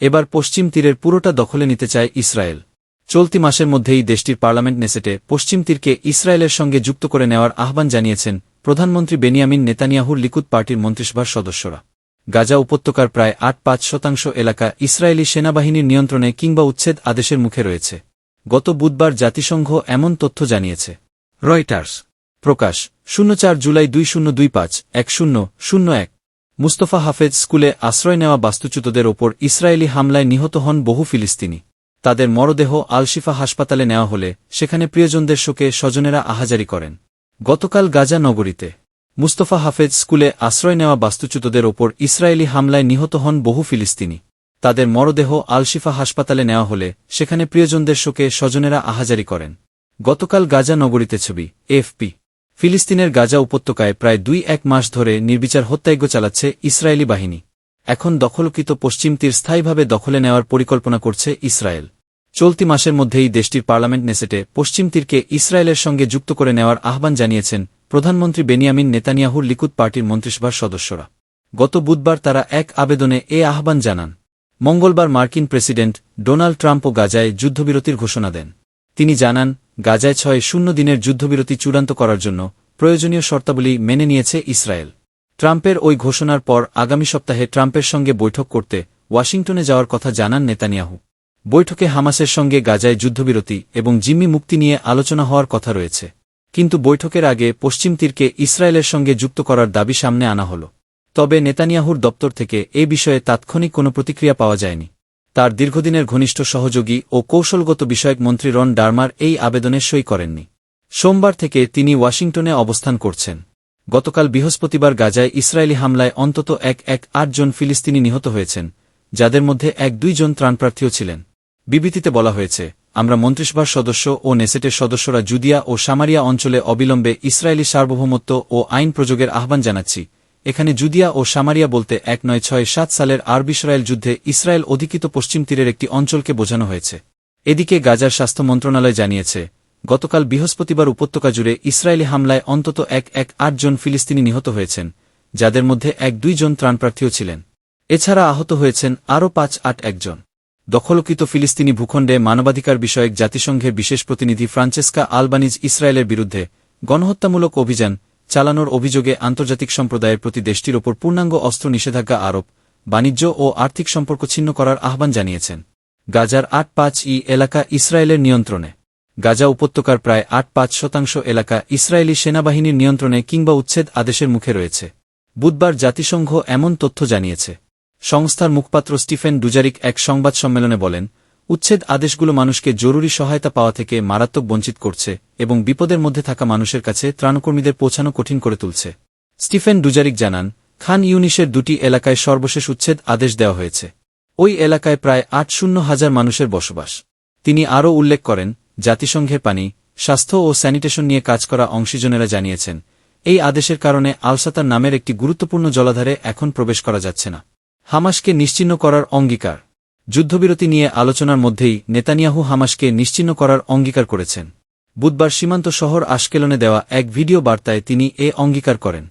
এবার পশ্চিম তীরের পুরোটা দখলে নিতে চায় ইসরায়েল। চলতি মাসের মধ্যেই দেশটির পার্লামেন্ট নেসেটে পশ্চিম তীরকে ইসরায়েলের সঙ্গে যুক্ত করে নেওয়ার আহ্বান জানিয়েছেন প্রধানমন্ত্রী বেনিয়ামিন নেতানিয়াহুর লিকুদ পার্টির মন্ত্রিসভার সদস্যরা। গাজা উপত্যকার প্রায় আট পাঁচ শতাংশ এলাকা ইসরায়েলি সেনাবাহিনীর নিয়ন্ত্রণে কিংবা উচ্ছেদ আদেশের মুখে রয়েছে। গত বুধবার জাতিসংঘ এমন তথ্য জানিয়েছে। রয়টার্স। প্রকাশ, শূন্য চার জুলাই দুই শূন্য দুই পাঁচ, এক শূন্য শূন্য এক। মুস্তফা হাফেজ স্কুলে আশ্রয় নেওয়া বাস্তুচ্যুতদের ওপর ইসরায়েলি হামলায় নিহত হন বহু ফিলিস্তিনি। তাদের মরদেহ আলশিফা হাসপাতালে নেওয়া হলে সেখানে প্রিয়জনদের শোকে স্বজনেরা আহাজারি করেন। গতকাল গাজা নগরীতে মুস্তফা হাফেজ স্কুলে আশ্রয় নেওয়া বাস্তুচ্যুতদের ওপর ইসরায়েলি হামলায় নিহত হন বহু ফিলিস্তিনি। তাদের মরদেহ আলশিফা হাসপাতালে নেওয়া হলে সেখানে প্রিয়জনদের শোকে স্বজনেরা আহাজারি করেন। গতকাল গাজা নগরীতে ছবি, এফপি ফিলিস্তিনের গাজা উপত্যকায় প্রায় দুই এক মাস ধরে নির্বিচার হত্যাযজ্ঞ চালাচ্ছে ইসরায়েলি বাহিনী। এখন দখলকৃত পশ্চিম তীর স্থায়ীভাবে দখলে নেওয়ার পরিকল্পনা করছে ইসরায়েল। চলতি মাসের মধ্যেই দেশটির পার্লামেন্ট নেসেটে পশ্চিম তীরকে ইসরায়েলের সঙ্গে যুক্ত করে নেওয়ার আহ্বান জানিয়েছেন প্রধানমন্ত্রী বেনিয়ামিন নেতানিয়াহুর লিকুদ পার্টির মন্ত্রিসভার সদস্যরা। গত বুধবার তারা এক আবেদনে এ আহ্বান জানান। মঙ্গলবার মার্কিন প্রেসিডেন্ট ডোনাল্ড ট্রাম্পও গাজায় যুদ্ধবিরতির ঘোষণা দেন। তিনি জানান গাজায় ছয় শূন্য দিনের যুদ্ধবিরতি চূড়ান্ত করার জন্য প্রয়োজনীয় শর্তাবলী মেনে নিয়েছে ইসরায়েল। ট্রাম্পের ওই ঘোষণার পর আগামী সপ্তাহে ট্রাম্পের সঙ্গে বৈঠক করতে ওয়াশিংটনে যাওয়ার কথা জানান নেতানিয়াহু। বৈঠকে হামাসের সঙ্গে গাজায় যুদ্ধবিরতি এবং জিম্মি মুক্তি নিয়ে আলোচনা হওয়ার কথা রয়েছে। কিন্তু বৈঠকের আগে পশ্চিম তীরকে ইসরায়েলের সঙ্গে যুক্ত করার দাবি সামনে আনা হল। তবে নেতানিয়াহুর দপ্তর থেকে এ বিষয়ে তাৎক্ষণিক কোনো প্রতিক্রিয়া পাওয়া যায়নি। তার দীর্ঘদিনের ঘনিষ্ঠ সহযোগী ও কৌশলগত বিষয়ক মন্ত্রী রন ডার্মার এই আবেদনে সই করেননি। সোমবার থেকে তিনি ওয়াশিংটনে অবস্থান করছেন। গতকাল বৃহস্পতিবার গাজায় ইসরায়েলি হামলায় অন্তত এক এক আটজন ফিলিস্তিনি নিহত হয়েছেন, যাদের মধ্যে এক দুইজন ত্রাণপ্রার্থীও ছিলেন। বিবৃতিতে বলা হয়েছে, আমরা মন্ত্রিসভার সদস্য ও নেসেটের সদস্যরা জুদিয়া ও সামারিয়া অঞ্চলে অবিলম্বে ইসরায়েলি সার্বভৌমত্ব ও আইন প্রযোগের আহ্বান জানাচ্ছি এখানে জুদিয়া ও সামারিয়া বলতে এক নয় ছয় সাত সালের আরব ইসরায়েল যুদ্ধে ইসরায়েল অধিকৃত পশ্চিম তীরের একটি অঞ্চলকে বোঝানো হয়েছে। এদিকে গাজার স্বাস্থ্য মন্ত্রণালয় জানিয়েছে, গতকাল বৃহস্পতিবার উপত্যকা জুড়ে ইসরায়েলি হামলায় অন্তত এক এক আটজন ফিলিস্তিনি নিহত হয়েছেন, যাদের মধ্যে এক দুইজন ত্রাণপ্রার্থীও ছিলেন। এছাড়া আহত হয়েছেন আরও পাঁচ আট একজন দখলকৃত ফিলিস্তিনি ভূখণ্ডে মানবাধিকার বিষয়ক জাতিসংঘের বিশেষ প্রতিনিধি ফ্রান্সেস্কা আলবানিজ ইসরায়েলের বিরুদ্ধে গণহত্যামূলক অভিযান চালানোর অভিযোগে আন্তর্জাতিক সম্প্রদায়ের প্রতি দেশটির ওপর পূর্ণাঙ্গ অস্ত্র নিষেধাজ্ঞা আরোপ, বাণিজ্য ও আর্থিক সম্পর্ক ছিন্ন করার আহ্বান জানিয়েছেন। গাজার আট পাঁচ ই এলাকা ইসরায়েলের নিয়ন্ত্রণে। গাজা উপত্যকার প্রায় আট পাঁচ শতাংশ এলাকা ইসরায়েলি সেনাবাহিনীর নিয়ন্ত্রণে কিংবা উচ্ছেদ আদেশের মুখে রয়েছে। বুধবার জাতিসংঘ এমন তথ্য জানিয়েছে। সংস্থার মুখপাত্র স্টিফেন ডুজারিক এক সংবাদ সম্মেলনে বলেন উচ্ছেদ আদেশগুলো মানুষকে জরুরি সহায়তা পাওয়া থেকে মারাত্মক বঞ্চিত করছে এবং বিপদের মধ্যে থাকা মানুষের কাছে ত্রাণকর্মীদের পৌঁছানো কঠিন করে তুলছে। স্টিফেন ডুজারিক জানান, খান ইউনিশের দুটি এলাকায় সর্বশেষ উচ্ছেদ আদেশ দেওয়া হয়েছে। ওই এলাকায় প্রায় আট শূন্য হাজার মানুষের বসবাস। তিনি আরও উল্লেখ করেন, জাতিসংঘের পানি, স্বাস্থ্য ও স্যানিটেশন নিয়ে কাজ করা অংশীজনেরা জানিয়েছেন, এই আদেশের কারণে আলসাতার নামের একটি গুরুত্বপূর্ণ জলাধারে এখন প্রবেশ করা যাচ্ছে না। হামাসকে নিশ্চিহ্ন করার অঙ্গীকার। যুদ্ধবিরতি নিয়ে আলোচনার মধ্যেই নেতানিয়াহু হামাসকে নিশ্চিন্ন করার অঙ্গীকার করেছেন। বুধবার সীমান্ত শহর আশকেলনে দেওয়া এক ভিডিও বার্তায় তিনি এ অঙ্গীকার করেন।